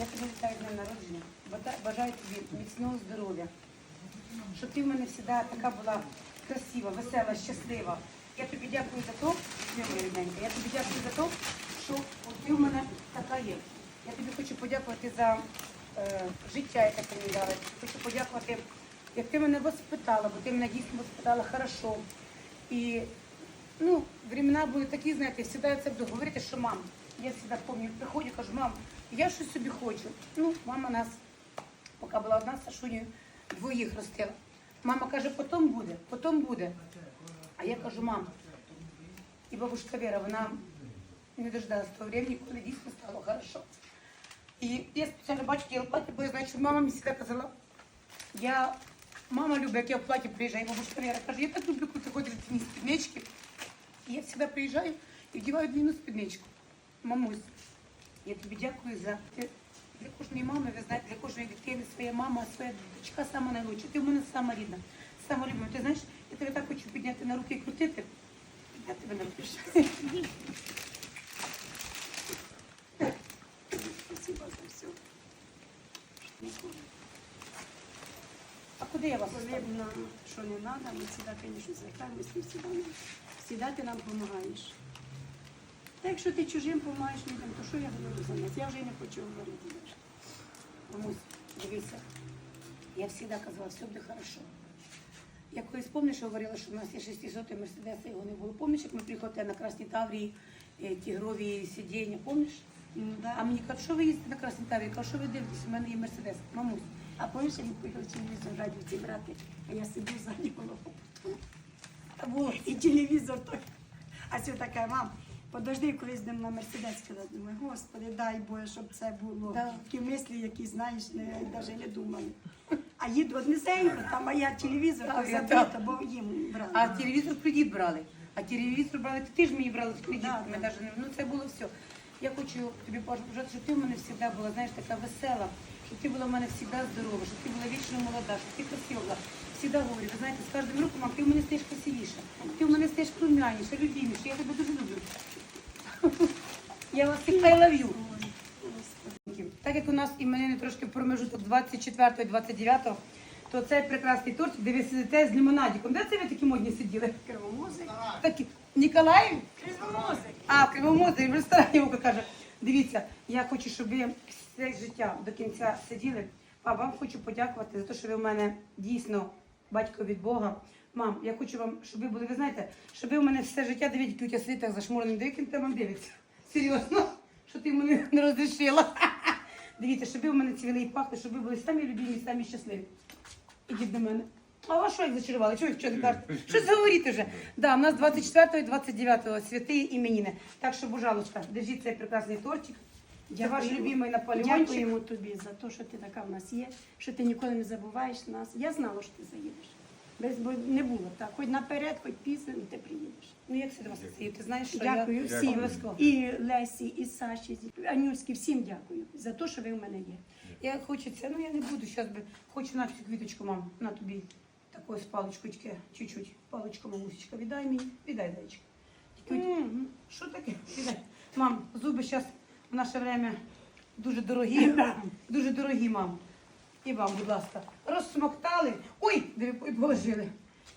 Я тобі вітаю днем народження. Бажаю тобі міцного здоров'я. Щоб ти в мене завжди така була красива, весела, щаслива. Я тобі дякую за те, я тобі дякую за те, що ти в мене така є. Я тобі хочу подякувати за е, життя, яке ти мені дала. Хочу подякувати, як ти мене воспитала, бо ти мене дійсно воспитала хорошо. І ну, времена були такі, знаєте, завжди це буду говорити, що мам, я завжди пам'ятаю, приходжу, кажу, мам, я щось собі хочу. Ну, мама нас, поки була одна з Сашунею, двоїх ростила. Мама каже, потім буде, потім буде. А я кажу, мам, і бабушка Вера, вона не дождалась того времени, коли дійсно стало хорошо. І я спеціально бачу, я платі, бо я знаю, що мама мені завжди казала, я, мама любить, як я в платі приїжджаю, бабушка Вера каже, я так люблю, коли ти ходиш в спіднички. І я завжди приїжджаю і вдіваю длинну спідничку. Мамусь, я тобі дякую за для кожної мами, ви знаєте, для кожної дитини своя мама, своя дочка сама найлучша. Ти в мене сама рідна, сама любима. Ти знаєш, я тебе так хочу підняти на руки і крутити. Я тебе на руки. Спасибо за все. А куди я вас? Видно, що не треба, ми завжди, звісно, звертаємося, завжди ти нам допомагаєш. Та якщо ти чужим допомагаєш людям, то що я говорю за нас? Я вже не хочу говорити. більше. Мамусь, дивися, я завжди казала, все буде хорошо. Я колись пам'ятаєш, говорила, що в нас є 600 Мерседеса, його не було. Пам'ятаєш, як ми приходили на Красній Таврії, е, тігрові сидіння, пам'ятаєш? Ну, да. А мені кажуть, що ви їздите на Красній Таврії? Я кажу, що ви дивитесь, у мене є Мерседес. Мамусь, А помніш, як поїхав телевізор радіоці брати, а я сидів ззаді було. І телевізор той. А все таке, мам, подожди, колись йдемо на Мерседес, коли думаю, господи, дай Боже, щоб це було. Да. Такі мислі, які, знаєш, навіть не думали. А їду однесенько, там а я телевізор Так, то я забита, бо їм брали. А телевізор кредит брали. А телевізор брали, ти ж мені брали в кредит. Да, Ми да. не, ну це було все. Я хочу тобі побажати, щоб ти в мене завжди була, знаєш, така весела, щоб ти була в мене завжди здорова, щоб ти була вічно молода, щоб ти красива була. Всегда говорю, ви знаєте, з кожним роком, мам, ти в мене стаєш красивіша, ти в мене стаєш румяніша, любіміша, я тебе дуже люблю. Я вас всіх господи. Так як у нас іменини трошки промежуток 24 і 29, то цей прекрасний торт, де ви сидите з лимонадиком. Де це ви такі модні сиділи? Кривомозик. Такі Ніколаїв? Кривомозик. А, в Кривомозі, в ресторані Вовка каже. Дивіться, я хочу, щоб ви все життя до кінця сиділи. А вам хочу подякувати за те, що ви в мене дійсно батько від Бога. Мам, я хочу вам, щоб ви були, ви знаєте, щоб ви в мене все життя дивіться, тютя сидить так зашмуреним, дивіться, він вам дивиться. Серйозно, що ти мене не розрішила. Дивіться, щоб ви в мене цвіли і пахли, щоб ви були самі любимі, самі щасливі. Ідіть до мене. А вас що як зачарували? Чого що ти кажете? Щось говорити вже. Да, у нас 24 і 29 святі іменіни. Так що, божалочка, держіть цей прекрасний тортик. Це ваш любимий Наполеончик. Дякуємо тобі за те, що ти така в нас є, що ти ніколи не забуваєш нас. Я знала, що ти заїдеш. Без бо не було так. Хоч наперед, хоч пізно, і ти приїдеш. Ну як це до? Ти знаєш, що Дякую я всім. обов'язково. І Лесі, і Саші, і Анюськи, всім дякую за те, що ви в мене є. Я хочу це, ну я не буду зараз би. Хочу на цю квіточку, мам, на тобі такою з паличкою, тільки чуть-чуть. Паличку, мамусечка, віддай мені, віддай зайчик. Тільки от- Що таке? Віддай. Мам, зуби зараз в наше время дуже дорогі. Дуже дорогі, мам. І вам, будь ласка, розсмоктали. Ой, диви, ой, положили.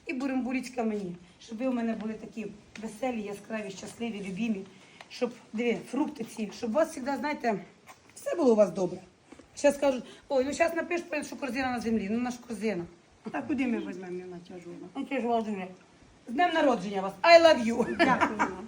І бурембурічка мені. Щоб ви у мене були такі веселі, яскраві, щасливі, любімі. Щоб, диви, фрукти ці, щоб у вас завжди, знаєте, все було у вас добре. Зараз кажуть, ой, ну зараз напишуть, що корзина на землі. Ну, наша корзина. А куди ми візьмемо на тяжу? Це ж у вас земля. З днем народження вас. I love you. Дякую вам.